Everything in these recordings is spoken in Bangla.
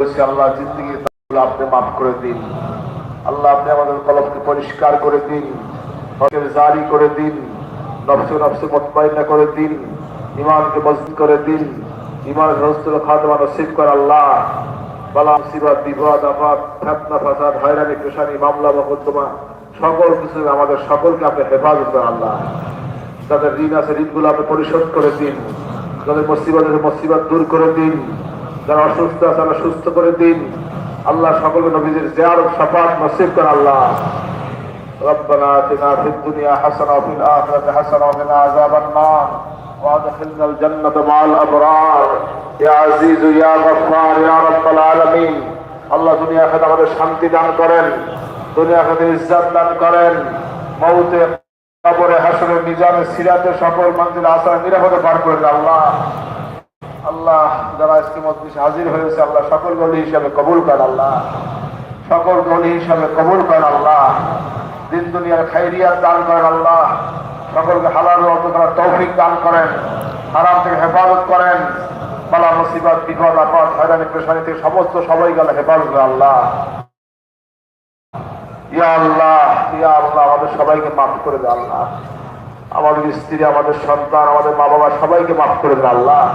আল্লাহ জিন্দগি আপনি মাফ করে দিন। আল্লাহ আপনি আমাদের কলমকে পরিষ্কার করে দিন জারি করে দিন, নফসে নফসে মতমাইনা করে দিন ইমানকে মজবুত করে দিন খাতমা নসিব করে আল্লাহ। আফাত ফেতনা, ফাসাদ পেশানি, মামলা, মকদ্দমা, সকল কিছু আমাদের সকলকে আপনি হেফাজত আল্লাহ। যাদের ঋণ আছে, ঋণগুলো আপনি পরিশোধ করে দিন। যাদের মুসিবত আছে, মুসিবত দূর করে দিন। যারা অসুস্থ আছে তারা সুস্থ করে দিন আল্লাহ সকলকে নবীদের জিয়ারত শাফাত নসিব করেন আল্লাহ ربنا آتنا في الدنيا حسنة وفي الآخرة حسنة وقنا عذاب النار وادخلنا الجنة مع الأبرار يا عزيز يا غفار يا رب العالمين আল্লাহ দুনিয়া খাতে আমাদের শান্তি দান করেন দুনিয়া খাতে ইজ্জত দান করেন মৌতে কবরে হাসরে মিজানে সিরাতে সকল মঞ্জিল আসার নিরাপদে পার করে দেন আল্লাহ আল্লাহ যারা আজকে হাজির হয়েছে, আল্লাহ সকল গলি হিসাবে কবুল করেন আল্লাহ। সকল গলি হিসাবে কবুল করেন আল্লাহ। দিন দুনিয়ার খাইরিয়াত দান করেন আল্লাহ। সকলকে হালাল অর্থ করার তৌফিক দান করেন। হারাম থেকে হেফাজত করেন। বালা মুসিবত, বিপদ, আপদ, হয়রানি, পেশানি থেকে সমস্ত সবাই গেলে হেফাজত আল্লাহ। ইয়া আল্লাহ ইয়া আল্লাহ, আমাদের সবাইকে মাফ করে দেন আল্লাহ। আমাদের স্ত্রী, আমাদের সন্তান, আমাদের মা বাবা সবাইকে মাফ করে দেন আল্লাহ।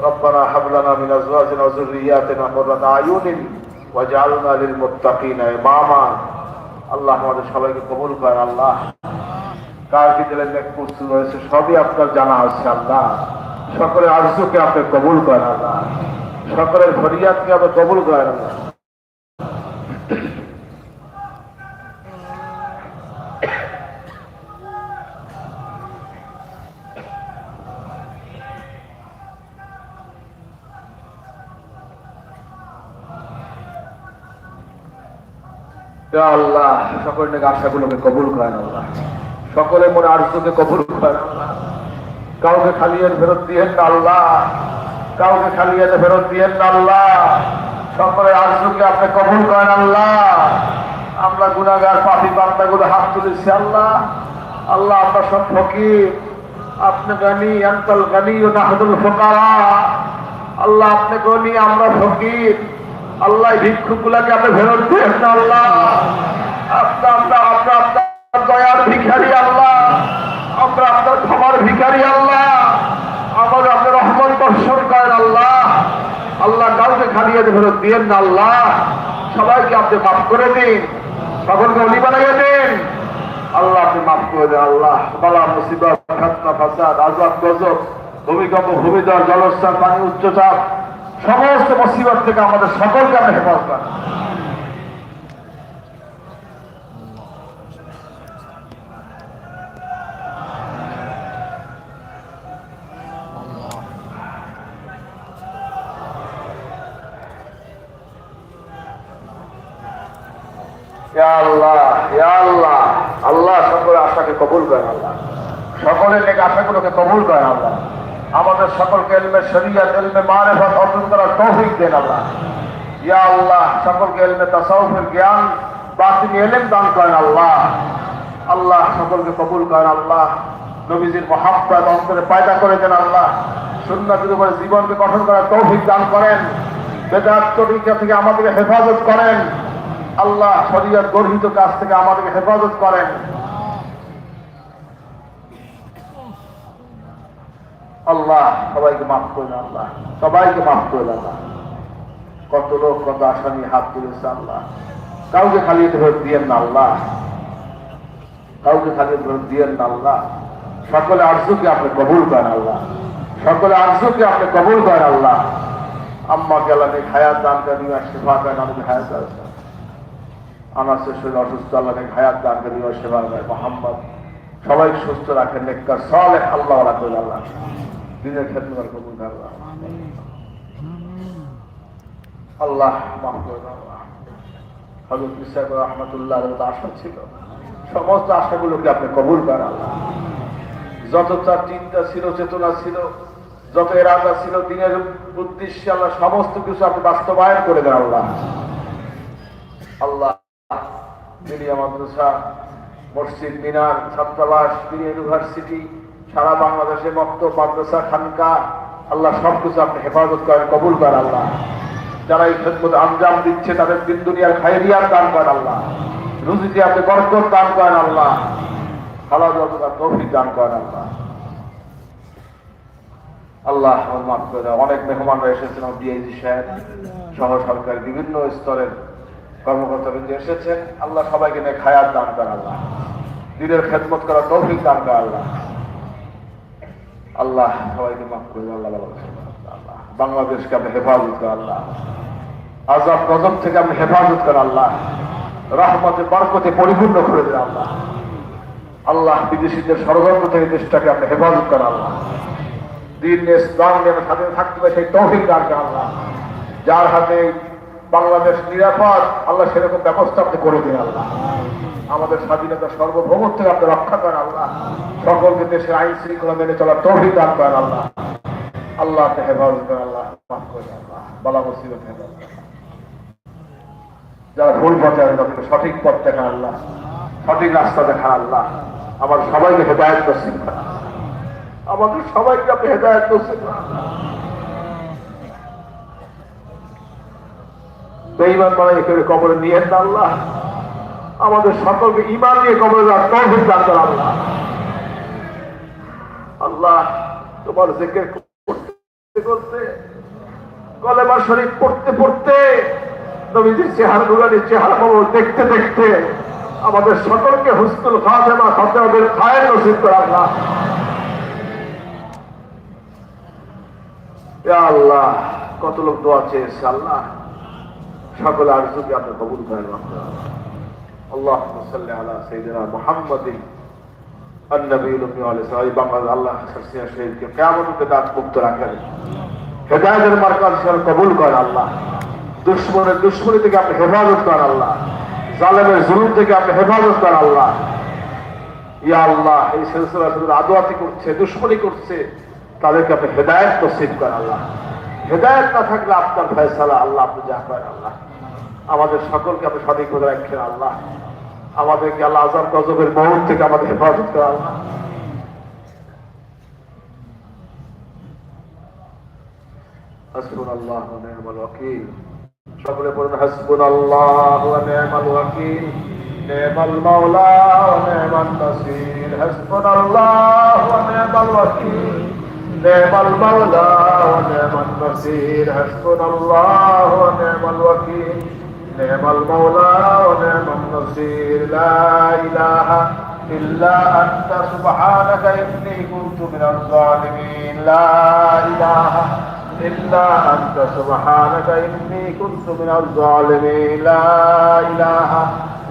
ربنا هب لنا من ازواجنا وذرياتنا قرة اعين واجعلنا للمتقين اماما আল্লাহ আমাদের সবাইকে কবুল করেন আল্লাহ কার কি দিলেন নেক প্রস্তুত হয়েছে সবই আপনার জানা আছে আল্লাহ সকলের আরজুকে আপনি কবুল করেন আল্লাহ সকলের ফরিয়াদকে আপনি কবুল করেন আল্লাহ আল্লাহ, সকলের নাকি আশাগুলোকে কবুল করেন আল্লাহ। সকলের মনে আরজুকে কবুল করেন কাউকে খালি হাতে ফেরত দিয়েন না আল্লাহ। কাউকে খালি হাতে ফেরত দিয়েন না আল্লাহ। সকলের আরজুকে আপনি কবুল করেন আল্লাহ। আমরা গুনাগার পাপি বান্দাগুলো হাত তুলেছি আল্লাহ। আল্লাহ, আমরা সব ফকির। আপনি গানি, আন্তল গানি ও নাহদুল ফোকারা। আল্লাহ, আপনি গনি, আমরা ফকির। আল্লাহ ভিক্ষুক গুলাকে আপনি ফেরত দিয়েন না, আল্লাহ। আপনার আমরা আমরা আপনার দয়ার ভিখারি, আল্লাহ। আমরা আপনার ক্ষমার ভিখারি, আল্লাহ। আমাদের আপনার রহমত বর্ষণ করেন, আল্লাহ। আল্লাহ কাউকে খালিয়ে ফেরত দিয়েন না, আল্লাহ। সবাইকে আপনি মাফ করে দিন। সকলকে অলি বানাইয়ে দিন। আল্লাহ, আপনি মাফ করে দেন, আল্লাহ। বালা, মুসিবত ফাসাদ আজাদ গজব, ভূমিকম্প ভূমিধর জলস্থান পানি উচ্চচাপ সমস্ত মুসিবত থেকে আমাদের সকলকে আপনি হেফাজত করেন। আল্লাহ আল্লাহ। সকলের আশাকে কবুল করেন, আল্লাহ। সকলের লেগে আশাগুলোকে কবুল করেন, আল্লাহ। আমাদের সকলকে এলমে শরিয়াত, এলমে মারেফত, অর্জন করার তৌফিক দেন আল্লাহ। ইয়া আল্লাহ, সকলকে এলমে তাসাউফের জ্ঞান বাতিনি এলেম দান করেন আল্লাহ। আল্লাহ, সকলকে কবুল করেন আল্লাহ। নবীজির মহাব্বত অন্তরে পায়দা করে দেন আল্লাহ। সুন্নাতের উপরে জীবনকে গঠন করার তৌফিক দান করেন। বেদাত তরিকা থেকে আমাদেরকে হেফাজত করেন। আল্লাহ শরিয়ার গর্হিত কাজ থেকে আমাদেরকে হেফাজত করেন। আল্লাহ, সবাইকে মাফ করে দেন আল্লাহ, সবাইকে মাফ করে দেন আল্লাহ। কত লোক, কত নিয়ে হাত তুলেছে আল্লাহ। কাউকে খালি ফেরত দিয়েন না আল্লাহ। কাউকে খালি ফেরত দিয়েন না আল্লাহ। সকলে আরজুকে আপনি কবুল করেন আল্লাহ। সকলে আরজুকে আপনি কবুল করেন আল্লাহ। আম্মা গেলানে খায়াত দান করেন শেফা করেন আমাদের হায়াত আছে আনাসে শরীর অসুস্থ, আল্লাহ হায়াত দান করেন সেবা করেন, মোহাম্মদ। সবাই সুস্থ রাখেন আল্লাহ আল্লাহ। দিনের ক্ষেত্রে আল্লাহ। আশা ছিল। সমস্ত আপনি কবুল চিন্তা ছিল, চেতনা ছিল ছিল, দিনের সমস্ত কিছু আপনি বাস্তবায়ন করে দেন আল্লাহ। আল্লাহ মসজিদ মিনার ছাত্রাবাস ইউনিভার্সিটি, সারা বাংলাদেশে মক্ত মাদ্রাসা খানকা আল্লাহ সব কিছু আপনি হেফাজত করেন, কবুল করেন আল্লাহ। যারা এই খেদমত আঞ্জাম দিচ্ছে, তাদের দিন দুনিয়ার খায়রিয়ার দান করেন আল্লাহ। রুজিতে আপনি বরকত দান করেন আল্লাহ। হালাল তৌফিক দান করেন আল্লাহ। আল্লাহ মাফ করে অনেক মেহমানরা এসেছেন ডিআইজি সাহেব, সহ সরকার বিভিন্ন স্তরের কর্মকর্তাবৃন্দ এসেছেন। আল্লাহ সবাইকে নিয়ে খায়াত দান করেন আল্লাহ। দিনের খেদমত করা তৌফিক দান করেন আল্লাহ। আল্লাহ সবাইকে মাফ করে আল্লাহ আল্লাহ। বাংলাদেশকে আপনি হেফাজত করেন আল্লাহ। আজাব গজব থেকে আপনি হেফাজত করেন আল্লাহ। রহমতে বরকতে পরিপূর্ণ করে দেন আল্লাহ। আল্লাহ বিদেশিদের ষড়যন্ত্র থেকে দেশটাকে আপনি হেফাজত করেন আল্লাহ। দিন ইসলাম নিয়ে স্বাধীন থাকতে হবে, সেই তৌফিক দান করেন আল্লাহ। যার হাতে বাংলাদেশ নিরাপদ। আল্লাহ সেরকম ব্যবস্থা আপনি করে দিন, আল্লাহ। আমাদের স্বাধীনতা সর্বভৌমত্ব থেকে আপনি রক্ষা করেন, আল্লাহ। সকলকে দেশের আইন শৃঙ্খলা মেনে চলার তৌফিক দান করেন, আল্লাহ। আল্লাহ। আল্লাহ। আল্লাহ। যারা ভুল পথে আছে তাদেরকে সঠিক পথ দেখান, আল্লাহ। সঠিক রাস্তা দেখান, আল্লাহ। আমার সবাইকে হেদায়ত নসিব আমাদের সবাইকে আপনি হেদায়ত নসিব বেঈমান বানাই করে কবরে নিয়ে না আল্লাহ। আমাদের সকলকে ইমান নিয়ে কবরে যাওয়ার করেন আল্লাহ। আল্লাহ, তোমার জিকির করতে করতে, কলেমা শরীফ পড়তে পড়তে, নবীজির চেহারা নুরানির চেহারা মনোর দেখতে দেখতে আমাদের সকলকে হুস্তুল খাতেমা খাতেমাদের খায়ের নসিব করে আল্লাহ। আল্লাহ, কত লোক দোয়া চেয়েছে আল্লাহ। সকল আরজুকে আপনি কবুল করেন আল্লাহ আল্লাহ শরীরকে মোহাম্মদ কবুল আল্লাহ। থেকে হেফাজত আল্লাহ। জুলুম থেকে হেফাজত আল্লাহ। ইয়া আল্লাহ, এই সিলসিলা আদোয়াতি করছে, দুশ্মনী করছে, তাদেরকে আপনি হেদায়ত তসিফ করেন আল্লাহ। হেদায়েত না থাকলে আপনার ফয়সালা আল্লাহ, আপনি যা করেন আল্লাহ। আমাদের সকলকে আপনি সঠিক করে রাখছেন আল্লাহ। আমাদেরকে আল্লাহ আজাব গজবের মৌত থেকে আমাদের হেফাজত করেন আল্লাহ। হাসবুন আল্লাহ নির্মল ওয়াকিল। সকলে পড়ুন হাসবুন আল্লাহ নির্মল ওয়াকিল। নির্মল মাওলা নির্মল নাসির। হাসবুন আল্লাহ নির্মল ওয়াকিল। نعم المولى ونعم النصير حسبنا الله ونعم الوكيل نعم المولى ونعم النصير لا إله إلا أنت سبحانك إني كنت من الظالمين لا إله إلا أنت سبحانك إني كنت من الظالمين لا إله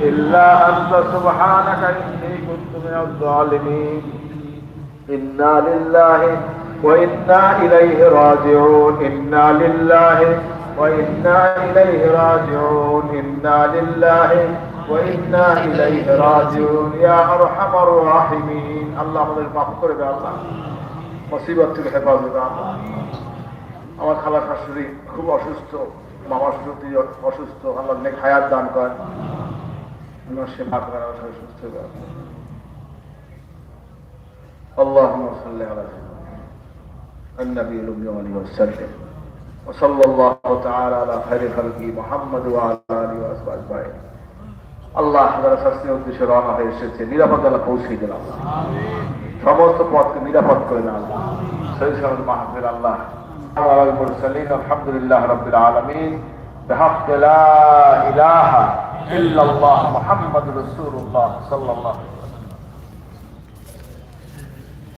إلا أنت سبحانك إني كنت من الظالمين إنا لله وإنا إليه راجعون إنا لله وإنا إليه راجعون إنا لله وإنا إليه راجعون يا أرحم الراحمين الله আমাদের মাফ করে দাও আল্লাহ মুসিবত থেকে হেফাজত দাও আল্লাহ আমার খালা শাশুড়ি খুব অসুস্থ মামা শাশুড়ি অসুস্থ আল্লাহ নেক হায়াত দান করেন ওনার সেবা করেন আমার সবাই সুস্থ করেন اللهم صل على سيدنا النبي الأمي عليه وسلم وصلى الله تعالى على خير خلقه محمد وعلى آله وأصحابه أجمعين আল্লাহ যারা শাস্তির উদ্দেশ্যে রওনা হয়ে এসেছে নিরাপদ আল্লাহ পৌঁছে দিন আল্লাহ সমস্ত পথকে নিরাপদ করে দেন আল্লাহ সেই সময় মাহফিল আল্লাহ على المرسلين الحمد لله رب العالمين بحق لا إله إلا الله محمد رسول الله صلى الله عليه وسلم